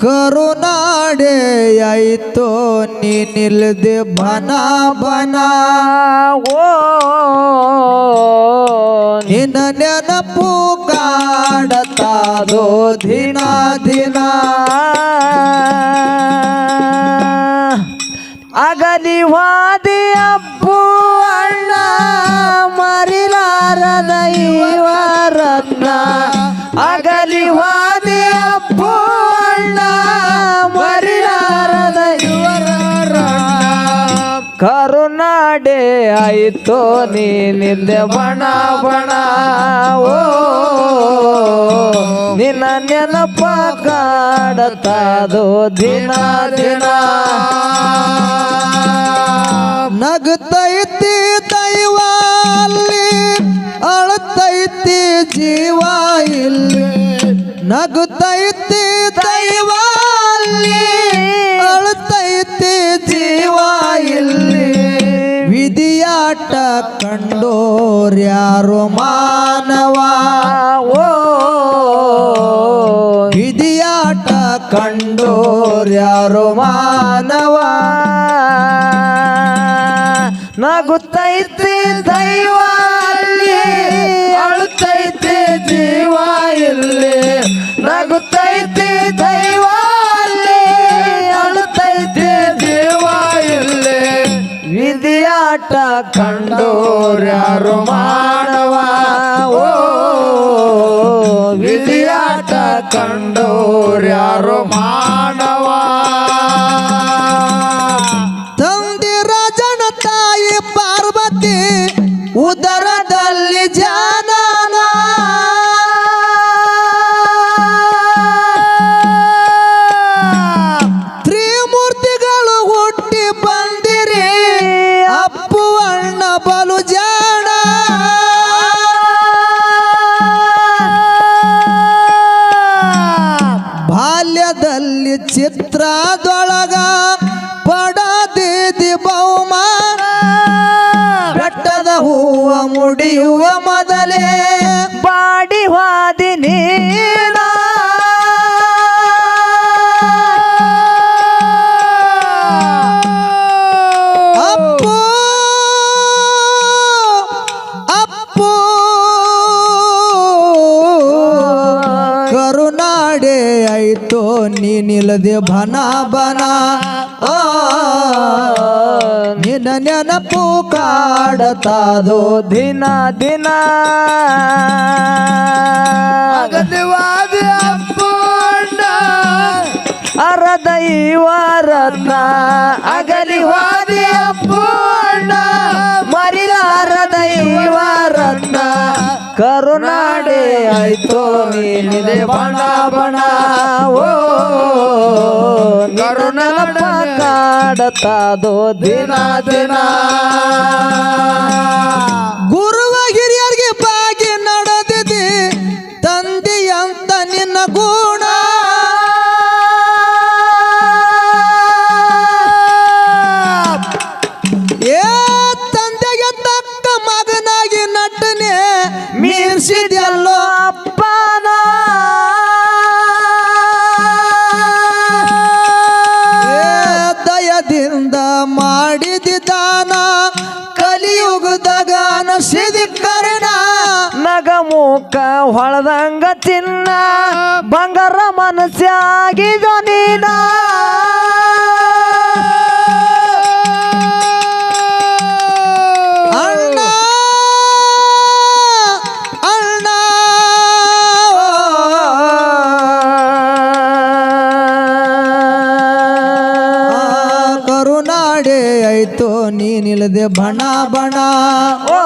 ಕರುನಾಡೆ ಆಯ್ತೋ ನೀನಿಲ್ದೆ ಬನ ಬನ. ಓ. ನಿನ್ನ ನೆನಪು ಕಾಡತಾದೋ ದಿನ ದಿನ. ಅಗಲಿ ವಾದಿ ಅಪ್ಪು ಅಣ್ಣ ಮರಿಲಾರದ ಇವರತ್ನ ಅಗಲಿ ವಾದಿ ಮರಿಲಾರದ ಇವರ ಕರುನಾಡೆ ಆಯ್ತೋ ನೀನಿಲ್ದೆ ಬಣ ಬಣ. ಓ ನಿನ್ನ ನೆನಪ ಕಾಡತಾದೋ ದಿನ ದಿನ. ನಗತೈತಿ ಕಂಡೋರ್ಯಾರು ಮಾನವ? ಓ. ಹಿಡಿಯಾಟ ಕಂಡೋರ್ಯಾರು ಮಾನವ? ನಗುತ್ತೈತಿ ದೈವ ಅಲ್ಲಿ ಅಳುತ್ತೈತಿ ಜೀವ ಇಲ್ಲಿ. ನಗುತ್ತೈತಿ ದೈವ ಅಲ್ಲಿ ಅಳುತ್ತೈತಿ ಜೀವ ಇಲ್ಲಿ. ವಿಧಿಯಾಟ ಕಂಡೋರ್ಯಾರು ಮಾಡವ? ಓ, ವಿಧಿಯಾಟ ಕಂಡೋರ್ಯಾರು ಮಾಡವ ತಂದೆ ತಾಯಿ ಪಾರ್ವತಿ ಉದರದಲ್ಲಿ ಜಾನನ ತ್ರಿಮೂರ್ತಿಗಳು ಹುಟ್ಟಿ ಬಂದಿರಿ ಅಪ್ಪು ಅಣ್ಣ ಬಲು ಜಾಣ ಹೂವ ಮುಡಿಯುವ ಮೊದಲೇ ಬಾಡಿ ವಾದಿ ನೀನ. ಅಪ್ಪು ಅಪ್ಪು ಕರುನಾಡೆ ಆಯ್ತೋ ನೀನಿಲ್ಲದೆ ಬನ ಬನ. ಆ, ನಿನ್ನ ನೆನಪು ಕಾಡತಾದೋ ದಿನ ದಿನ. ಅಗಲಿವಾದ ಅಪ್ಪು ಅಣ್ಣ ಅರದೈವ ಅಗಲಿವಾದ ಅಗಲಿ ವಾದಿ ಅಪ್ಪು ಅಣ್ಣ ಮರಿಲಾರದೈವ ರತ್ನ ಕರುನಾಡೆ ಆಯ್ತೋ ನೀನಿದೆ ಬಣ ಬಣ. ಓ ಕರುಣಪ ಕಾಡತಾದೋ ದಿನ ದಿನ. ಗುರುವ ನಗಮುಖ ಹೊಳದಂಗ ಚಿನ್ನ ಬಂಗಾರ ಮನಸ್ಸಾಗಿ ನೀನ? ಅಣ್ಣ ಅಣ್ಣ. ಆ, ಕರುನಾಡೆ ಆಯ್ತು ನೀನಿಲ್ಲದೆ ಬಣ ಬಣ. ಓ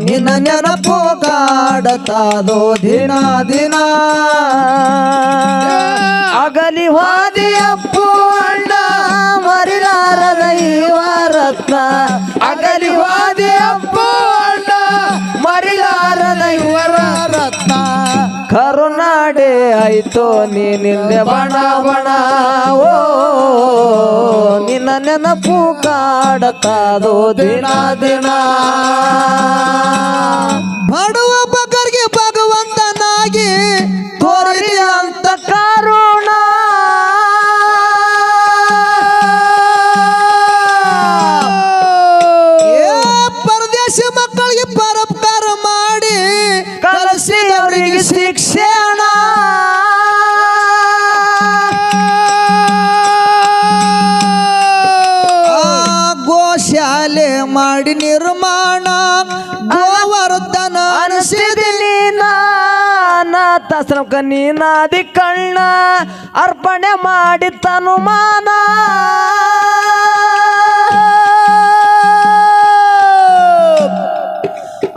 ನಿನ್ನ ನೆನಪು ಕಾಡತಾದೋ ದಿನ ದಿನ. ಅಗಲಿ ವಾದಿ ಅಪ್ಪು ಅಣ್ಣ ಮರಿಲಾರದ ಇವ ರತ್ನ. ಅಗಲಿ ವಾದಿ ಅಪ್ಪು ಅಣ್ಣ ಮರಿಲಾರದ ಇವರ ರತ್ನ. ಕರುನಾಡೆ ಆಯ್ತೋ ನೀನಿಲ್ದೆ ಬಣ ಬಣ. ಓ ನಿನ್ನ ನೆನಪು ಕಾಡತಾದೋ ದಿನ ದಿನ. ಬಡವ ತೋರಿಲಿ ಮಕ್ಕಳಿಗೆ ಮಾಡಿ ಕಲಸಿ ಶಿಕ್ಷಣ ಗೋಶಾಲೆ ಮಾಡಿ ನಿರ್ಮಾಣ. ಆಶ್ರಮಕ್ಕ ನೀನಾದಿ ಕಣ್ಣ ಅರ್ಪಣೆ ಮಾಡಿ ತನುಮಾನ.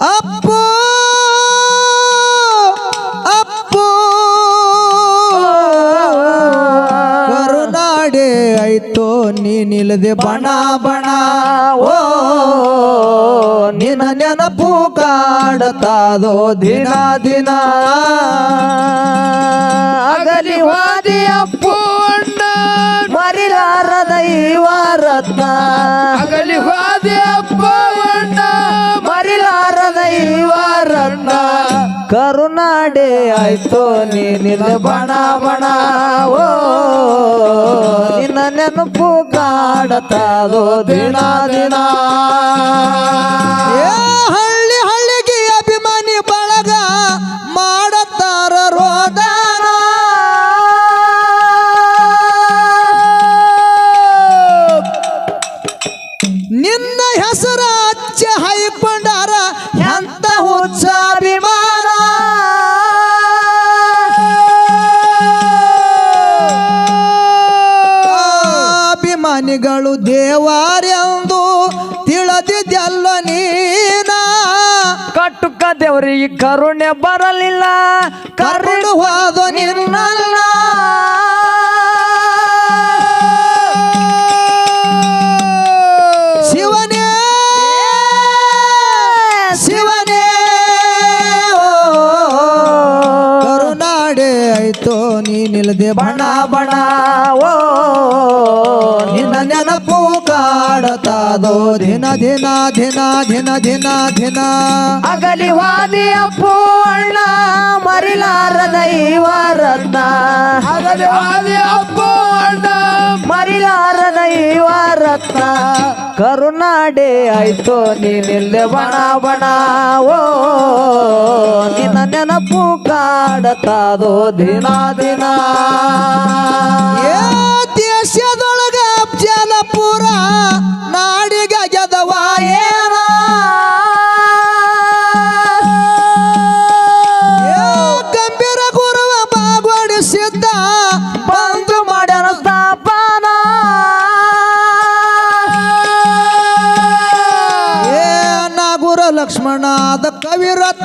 ಅಪ್ಪು ಅಪ್ಪು. ಕರುನಾಡೆ ನೀ ನೀನಿಲ್ಲದೆ ಬಣ ಬಣ. ಓ, ನಿನ್ನ ನೆನಪು ಕಾಡತಾದೋ ದಿನ ದಿನ. ಅಗಲಿ ವಾದಿ ಅಪ್ಪು ಅಣ್ಣ ಮರಿಲಾರದ ರತ್ನ. ಅಗಲಿ ವಾದಿ ಅಪ್ಪುಣ್ಣ ಮರಿಲಾರದ ರತ್ನ. ಕರುನಾಡೆ ಆಯ್ತು ನೀನಿಲ್ಲ ಬಣ ಬಣ. ಓ ನಿನ್ನ ನೆನಪು ಕಾಡತಾದೋ ದಿನ ದಿನ. ದೇವಾರೆಂದು ತಿಳಿದಿದ್ದೆಲ್ಲ ನೀನ? ಕಟ್ಟುಕ ದೇವರಿಗೆ ಕರುಣೆ ಬರಲಿಲ್ಲ. ಕರುಣು ಹೋದ ನಿನ್ನಲ್ಲ. ಶಿವನೇ ಶಿವನೇ ಓ, ಕರುನಾಡೆ ಆಯ್ತು ನೀನಿಲ್ಲದೆ ಬಣ ಬಣ. ನೆನಪು ಕಾಡತಾದೋ ದಿನ ದಿನ ದಿನ ದಿನ ದಿನ ದಿನ. ಅಗಲಿ ವಾದಿ ಅಪ್ಪು ಅಣ್ಣ ಮರಿಲಾರ ರತ್ನ. ಅಗಲಿ ವಾದಿ ಅಪ್ಪು ಅಣ್ಣ ಮರಿಲಾರ ರತ್ನ. ಕರುನಾಡೆ ಆಯ್ತು ನೀನಿಲ್ಲೆ ಬಣ ಬಣ. ಓ ನಿನ್ನ ನೆನಪು ಕಾಡತಾದೋ ದಿನ ದಿನ. ಲಕ್ಷ್ಮಣಾದ ಕವಿರತ್ನ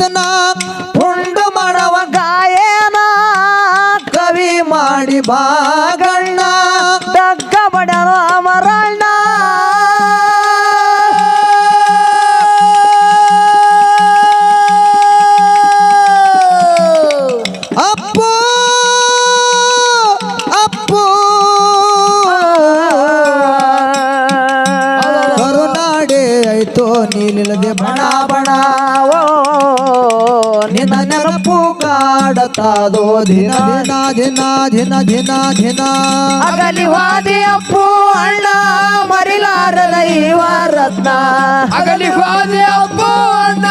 ಬಣ ಬಣ ನಿನ್ನ ನೆನಪು ಕಾಡತಾದೋ ದಿನ. ದಿನ ದಿನ ದಿನ ದಿನ ದಿನ. ಅಗಲಿ ವಾದಿ ಅಪ್ಪು ಅಣ್ಣ ಮರಿಲಾರದ ರತ್ನ ಅಗಲಿ ವಾದಿ ಅಪ್ಪು ಅಣ್ಣ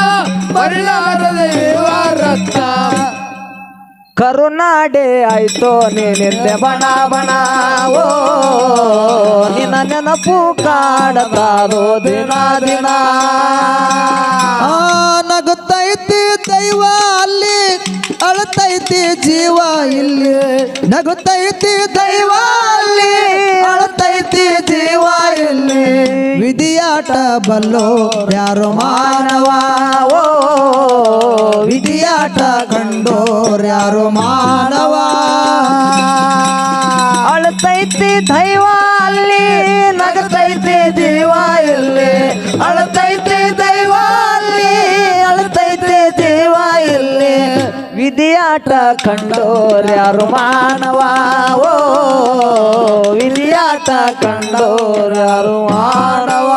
ಮರಿಲಾರದೆ ರಕ್ತ ಕರುನಾಡೆ ಆಯ್ತು ನೀನಿಂದೆ ಬಣ ಬಣ. ಓ, ನಿನ್ನ ನೆನಪು ಕಾಡತಾರೋ ದಿನ ದಿನ. ನಗುತ್ತೈತಿ ದೈವ ಅಲ್ಲಿ ಅಳತೈತಿ ಜೀವ ಇಲ್ಲಿ. ನಗುತ್ತೈತಿ ದೈವ ಅಲ್ಲಿ ವಿಧಿಯಾಟ ಬಲ್ಲೋ, ಯಾರು ಮಾನವ? ಓ ವಿಧಿಯಾಟ ಕಂಡೋರ್ ಯಾರು ಮಾನವ? ಅಳತೈತಿ ದೈವ ಅಲ್ಲಿ, ನಗತೈತಿ ದೇವ ಇಲ್ಲಿ. ಅಳತೈತಿ ದೈವ ಅಲ್ಲಿ, ಅಳತೈತಿ ದೇವ ಇಲ್ಲಿ. ವಿಧಿಯಾಟ ಕಂಡೋರ್ ಯಾರು ಮಾನವ? ಓ ವಿಧಿಯಾಟ ಕಂಡೋರ್ ಯಾರು ಮಾನವ?